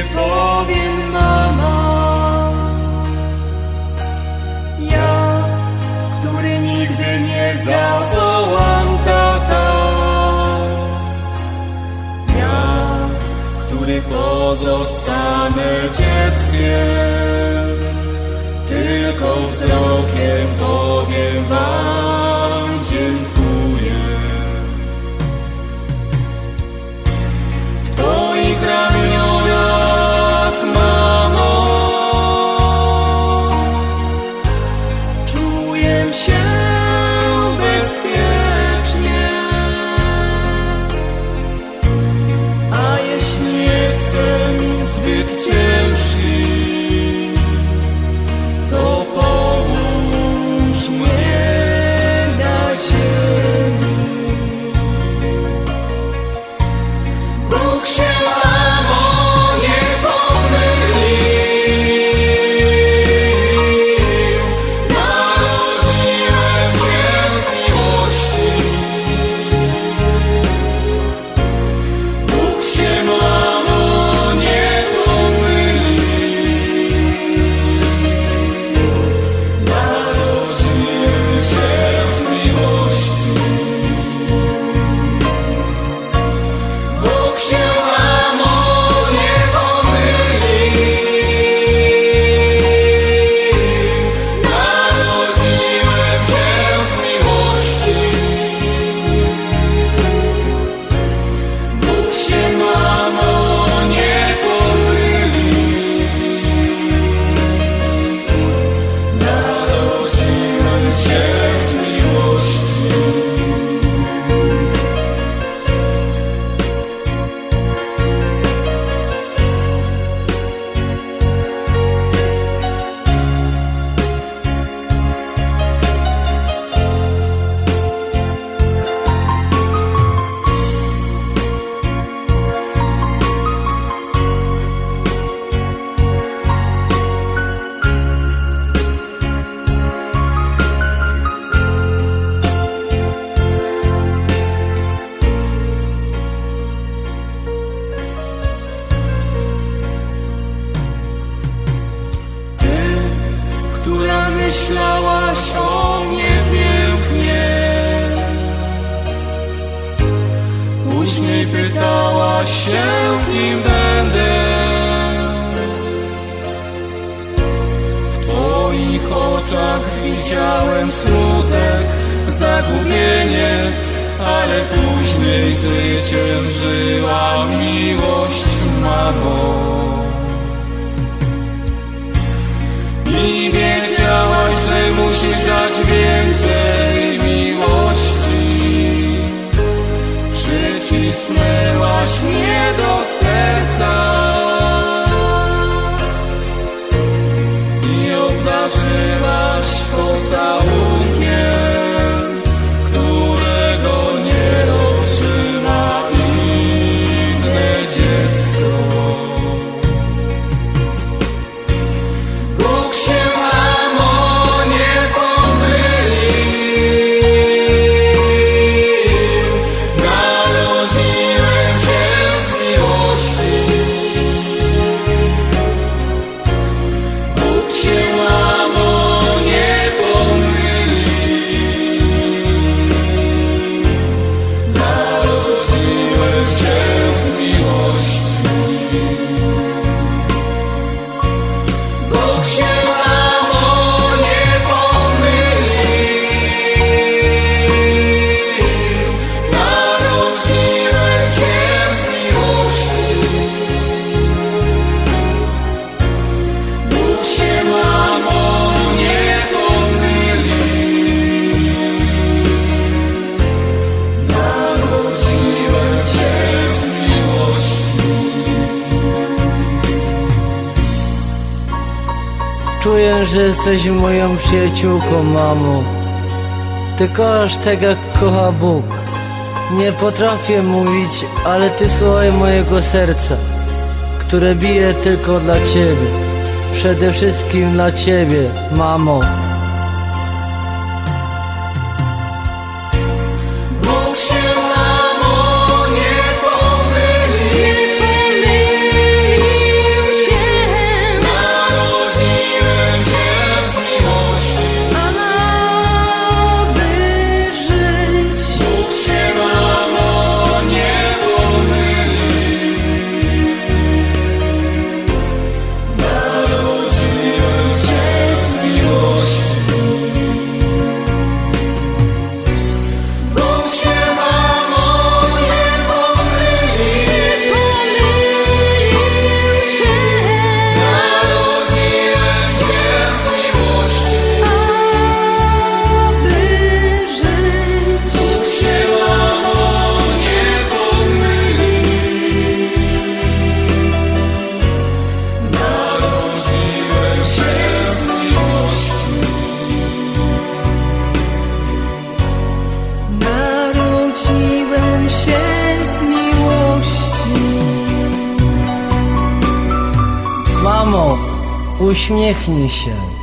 nie powiem mama. Ja, który nigdy nie zawołam tata. Ja, który pozostanę dzieckiem. Tylko wzrok Sunshine Bóg myślałaś o mnie pięknie, później pytałaś się, kim będę. W Twoich oczach widziałem smutek, zagubienie, ale później zwyciężyła miłość, Czuję, że jesteś moją przyjaciółką, mamo. Ty kochasz tak jak kocha Bóg. Nie potrafię mówić, ale ty słuchaj mojego serca, które bije tylko dla ciebie. Przede wszystkim dla ciebie, mamo. mamo, uśmiechnij się.